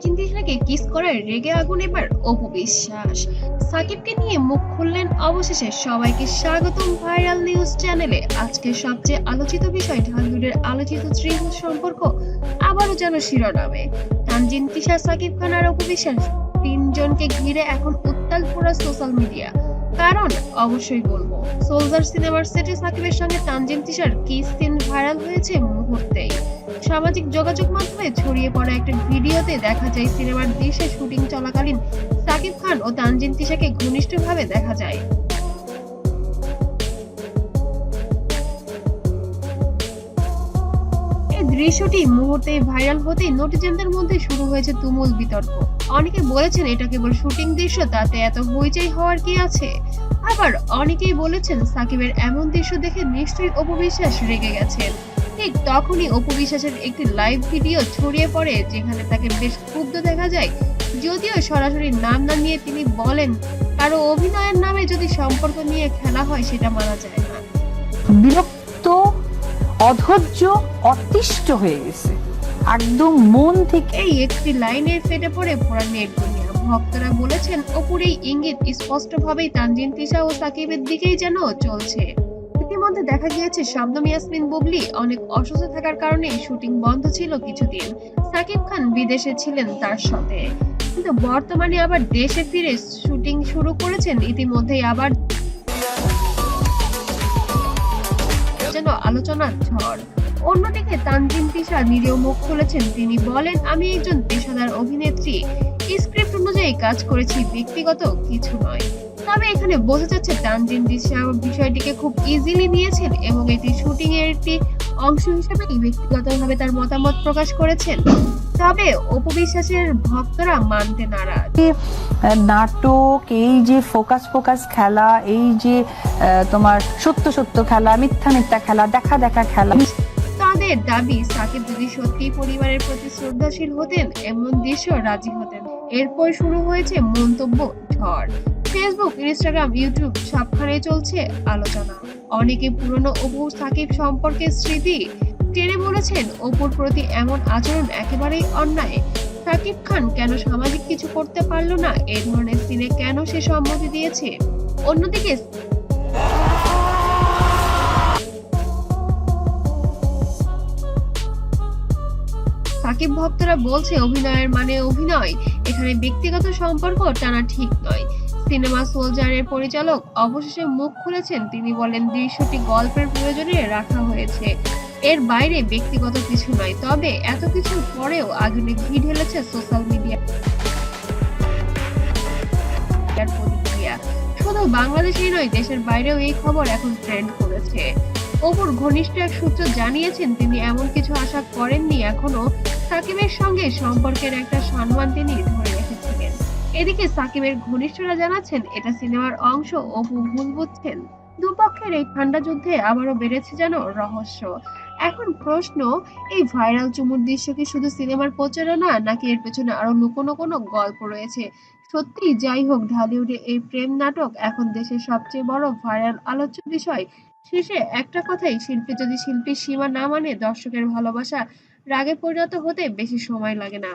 Tanjin তিশাকে kiss করায় রেগে আগুন এবার অপু বিশ্বাস সাকিবকে নিয়ে মুখ খুললেন অবশেষে সবাইকে স্বাগতম ভাইরাল নিউজ চ্যানেলে। আজকের সবচেয়ে আলোচিত বিষয় ঢালিউডের আলোচিত ত্রিভুজ সম্পর্ক, আবারও যেন শিরোনামে। তানজিন, তিশা, সাকিব খান আর অপু বিশ্বাস তিনজনকে ঘিরে এখন উত্তাল পুরো সোশ্যাল মিডিয়া। কারণ অবশ্যই বলব, সোলজার সিনেমার সেটে সাকিবের সঙ্গে তানজিন, তিশার কিস সিন ভাইরাল হয়েছে মুহূর্তেই। সামাজিক যোগাযোগ মাধ্যমে ছড়িয়ে পড়া একটা ভিডিওতে দেখা যায় সিনেমার দেশে শুটিং চলাকালীন সাকিব খান ও তানজিন তিশাকে ঘনিষ্ঠভাবে দেখা যায়। দৃশ্যটি মুহূর্তে ভাইরাল হতেই নেটিজেনদের মধ্যে শুরু হয়েছে তুমুল বিতর্ক। অনেকে বলেছেন এটা কেবল শুটিং দৃশ্য, তাতে এত হইচই হওয়ার কি আছে? আবার অনেকেই বলেছেন সাকিবের এমন দৃশ্য দেখে নিশ্চয়ই অপবিশ্বাস রেগে গেছেন ঠিক তখনই অপু বিশ্বাসের একটি লাইভ ভিডিও ছড়িয়ে পড়ে যেখানে তাকে বেশ ক্ষুব্ধ দেখা যায়। যদিও সরাসরি নাম না নিয়ে তিনি বলেন কারও অভিনয়ের নামে যদি সম্পর্ক নিয়ে খেলা হয় সেটা মানা যায় না। বিরক্ত অধৈর্য অতিষ্ঠ হয়ে গেছে। একদম মন থেকে এই একটি লাইনের ফেটে পড়ে পুরা নেট দুনিয়া। ভক্তরা বলেছেন অপুর এই ইঙ্গিত স্পষ্টভাবেই তানজিন তিশা ও সাকিবের দিকেই যেন চলছে। ইতিমধ্যে দেখা গিয়েছে, শবনম ইয়াসমিন বুবলি অনেক অসুস্থ থাকার কারণে শুটিং বন্ধ ছিল কিছুদিন। সাকিব খান বিদেশে ছিলেন তার সাথে। কিন্তু বর্তমানে আবার দেশে ফিরে শুটিং শুরু করেছেন, ইতিমধ্যেই আবার যেন আলোচনার ঝড়। অন্যদিকে তানজিন তিশা নিজেও মুখ খুলেছেন। তিনি বলেন, আমি একজন পেশাদার অভিনেত্রী। স্ক্রিপ্ট অনুযায়ী কাজ করেছি, ব্যক্তিগত কিছু নয়। তবে এখানে বোঝা যাচ্ছে তানজিন তিশা বিষয়টিকে খুব ইজিলি নিয়েছেন এবং এটি শুটিং এর একটি অংশ হিসেবে ব্যক্তিগতভাবে তার মতামত প্রকাশ করেছেন। তবে অপু বিশ্বাসের ভক্তরা মানতে নারাজ। নাটক এই যে ফোকাস ফোকাস খেলা এই যে তোমার সত্য সত্য খেলা মিথ্যা মিথ্যা খেলা দেখা দেখা খেলা। তাদের দাবি সাকিব যদি সত্যি পরিবারের প্রতি শ্রদ্ধাশীল হতেন এমন দৃশ্য রাজি হতেন। এরপর শুরু হয়েছে মন্তব্য ঝড়। ফেসবুক ইনস্টাগ্রাম ইউটিউব সবখানে চলছে আলোচনা। অনেকে পুরনো অপু সাকিব সম্পর্কে স্মৃতি টেনে বলেছেন, অপুর প্রতি এমন আচরণ একেবারেই অন্যায়। সাকিব খান কেন সামাজিক কিছু করতে পারল না? এই ধরনের সিনে কেন সে সম্মতি দিয়েছে? অন্যদিকে সাকিব ভক্তরা বলছে, অভিনয়ের মানে অভিনয়। এখানে ব্যক্তিগত সম্পর্ক টানা ঠিক নয়। সিনেমা সোলজারের পরিচালক অবশেষে মুখ খুলেছেন তিনি বলেন দৃশ্যটি গল্পের প্রয়োজনে রাখা হয়েছে। এর বাইরে ব্যক্তিগত কিছু নয়, তবে এত কিছুর পরেও আগুনে ঘি ঢেলেছে সোশ্যাল মিডিয়া শুধু বাংলাদেশেই নয়, দেশের বাইরেও এই খবর এখন ট্রেন্ড করেছে। অপুর ঘনিষ্ঠ এক সূত্র জানিয়েছেন, তিনি এমন কিছু আশা করেননি এখনও। সাকিবের সঙ্গে সম্পর্কের একটা সম্মান তিনি ধরে এদিকে সাকিবের ঘনিষ্ঠরা জানাচ্ছেন, এটা সিনেমার অংশ, অপু ভুল বুঝছেন। দুপক্ষের এই ঠান্ডা যুদ্ধে আবারও বেড়েছে যেন রহস্য। এখন প্রশ্ন, এই ভাইরাল চুমুর দৃশ্য কি শুধু সিনেমার প্রচারণা, নাকি এর পেছনে আরও লুকোনো কোনো গল্প রয়েছে? সত্যি, যাই হোক, ঢালিউডে এই প্রেম নাটক এখন দেশের সবচেয়ে বড় ভাইরাল আলোচ্য বিষয়। শেষে একটা কথাই, শিল্পী যদি শিল্পীর সীমা না মানে দর্শকের ভালোবাসা রাগে পরিণত হতে বেশি সময় লাগে না।